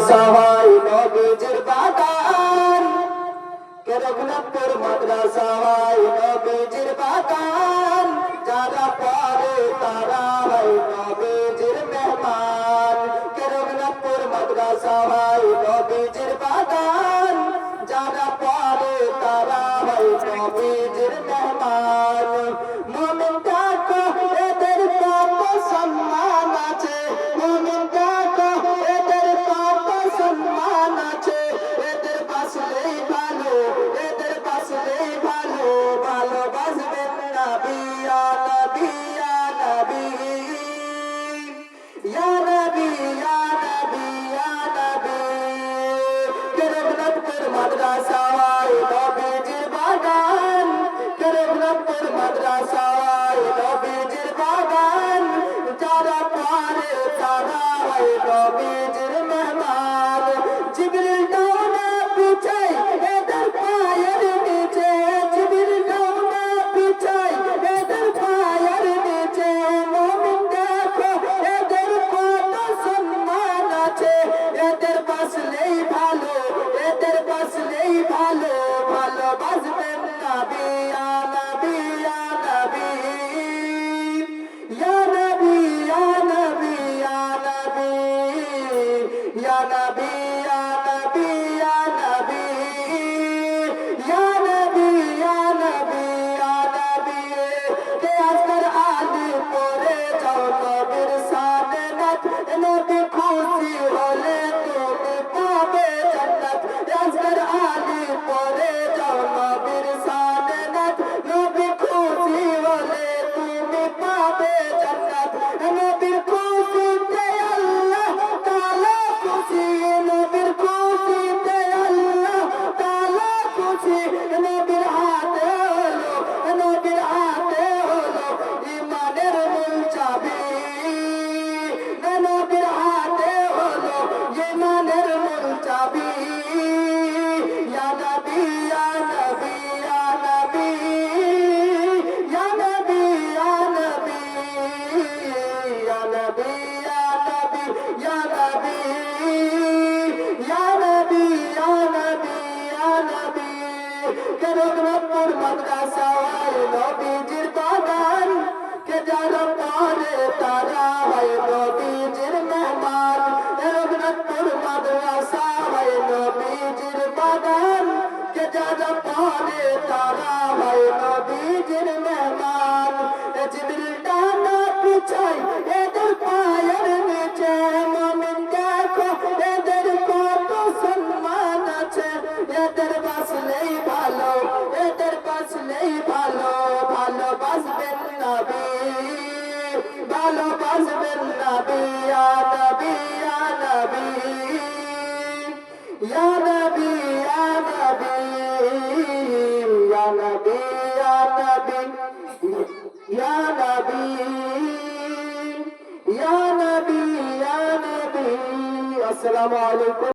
সবাই নবীজির বাগান। কেরগনাথপুর মাদ্রাসা? হয় নবীজির বাগান। যারা পড়ে তারা হয় নবীজির মেহমান। কেরগনাথপুর মাদ্রাসা? হয় নবীজির বাগান। যারা পড়ে তারা হয় নবীজির মেহমান। রঘুনাথপুর মাদ্রাসায় নবীজির বাগান কে রঘুনাথপুর মাদ্রাসায় নবীজির বাগান যারা পারে তারা নবীজির কেরাম মাদ্রাসা নবীজির পাদা حسب النبي يا نبي يا نبي يا نبي يا نبي يا نبي يا نبي يا نبي يا نبي يا نبي السلام عليكم